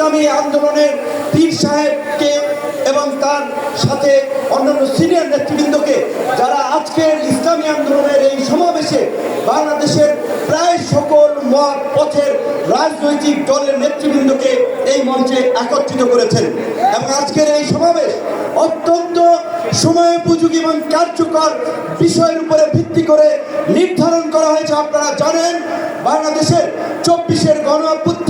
ইসলামী আন্দোলনের পীর সাহেবকে এবং তার সাথে অন্যান্য সিনিয়র নেতৃবৃন্দকে যারা আজকের ইসলামী আন্দোলনের এই সমাবেশে বাংলাদেশের প্রায় সকল মত, পথের রাজনৈতিক দলের নেতৃবৃন্দকে এই মঞ্চে একত্রিত করেছেন। এবং আজকের এই সমাবেশ অত্যন্ত সময়োপযোগী এবং কার্যকর বিষয়ের উপরে ভিত্তি করে নির্ধারণ করা হয়েছে। আপনারা জানেন, বাংলাদেশের চব্বিশের গণ অভ্যুত্থান পরবর্তী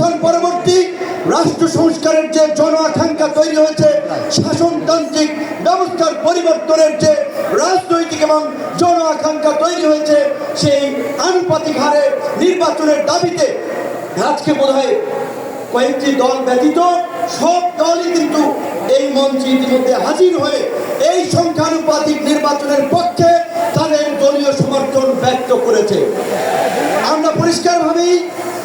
রাষ্ট্র সংস্কারের যে জন আকাঙ্ক্ষা তৈরি হয়েছে, শাসনতান্ত্রিক ব্যবস্থার পরিবর্তনের যে রাজনৈতিক এবং জন আকাঙ্ক্ষা তৈরি হয়েছে, সেই আনুপাতিক হারে নির্বাচনের দাবিতে আজকে বোধ হয় কয়েকটি দল ব্যতীত সব দলই কিন্তু এই মঞ্চে ইতিমধ্যে হাজির হয়ে এই সংখ্যানুপাতিক নির্বাচনের পক্ষে তাদের দলীয় সমর্থন ব্যক্ত করেছে। আমরা পরিষ্কারভাবেই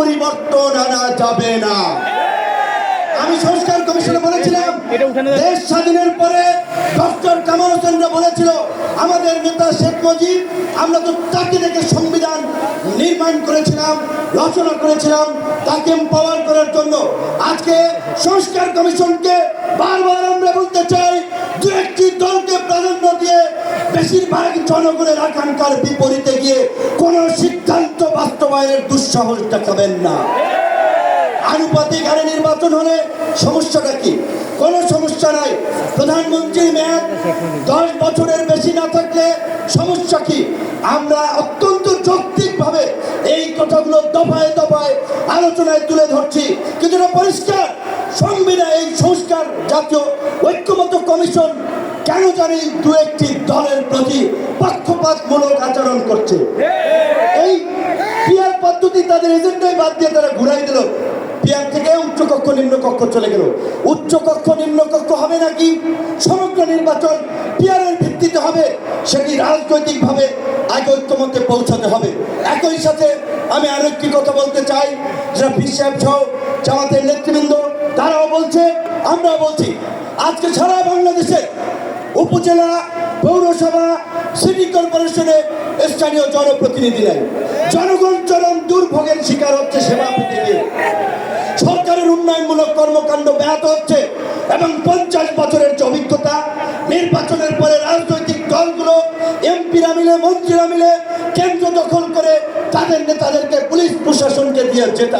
পরিবর্তন আনা যাবে না আমি সংস্কার কমিশনে বলেছিলাম? দেশ স্বাধীনের পরে ডক্টর কামাল হোসেনরা বলেছিল আমাদের নেতা শেখ মুজিব আমরা তো তাকে দেখে সংবিধান নির্মাণ করেছিলাম রচনা করেছিলাম তাকে পাওয়ার করার জন্য আজকে সংস্কার কমিশনকে বারবার আমরা বলতে চাই দু একটি দলকে প্রাধান্য দিয়ে বেশিরভাগ জনগণের আকাঙ্ক্ষার বিপরীতে গিয়ে কোনো সিদ্ধান্ত বাস্তবায়নের দুঃসাহস দেখাবেন না। আনুপাতিক হারে নির্বাচন হলে সমস্যাটা কি? কোনো সমস্যা নাই। প্রধানমন্ত্রীর মেয়াদ দশ বছরের বেশি না থাকলে সমস্যা কি? আমরা অত্যন্ত যৌক্তিকভাবে এই কথাগুলো দফায় দফায় আলোচনায় তুলে ধরছি। কিন্তু এটা পরিষ্কার। সংবিধান, এই সংস্কার জাতীয় ঐক্যমত কমিশন কেন জানি দু একটি দলের প্রতি পক্ষপাতমূলক আচরণ করছে। তাদের এজেন্ডাই বাদ দিয়ে তারা ঘুরাই দিল। পিয়ার থেকে উচ্চ কক্ষ, নিম্ন কক্ষ চলে গেল। উচ্চ কক্ষ, নিম্ন কক্ষ হবে নাকি? সমগ্র নির্বাচন পিয়ারের ভিত্তিতে হবে, সেটি রাজনৈতিকভাবে আগে ঐক্যমতে পৌঁছাতে হবে। একই সাথে আমি আরও একটি কথা বলতে চাই যারা সাহেব সহ জামাতের নেতৃবৃন্দ, তারাও বলছে, আমরাও বলছি। আজকে সারা বাংলাদেশে উপজেলা, পৌরসভা সিটি কর্পোরেশনে স্থানীয় জনপ্রতিনিধি নেই জনগণ চরম দুর্ভোগের শিকার হচ্ছে সেবা গিয়ে সরকারের উন্নয়নমূলক কর্মকাণ্ড ব্যাহত হচ্ছে এবং পঞ্চাশ বছরের যে অভিজ্ঞতা, নির্বাচনের পরে রাজনৈতিক দলগুলো এমপিরা মিলে মন্ত্রীরা মিলে কেন্দ্র দখল করে তাদের নেতাদেরকে পুলিশ প্রশাসনকে দিয়ে যেতে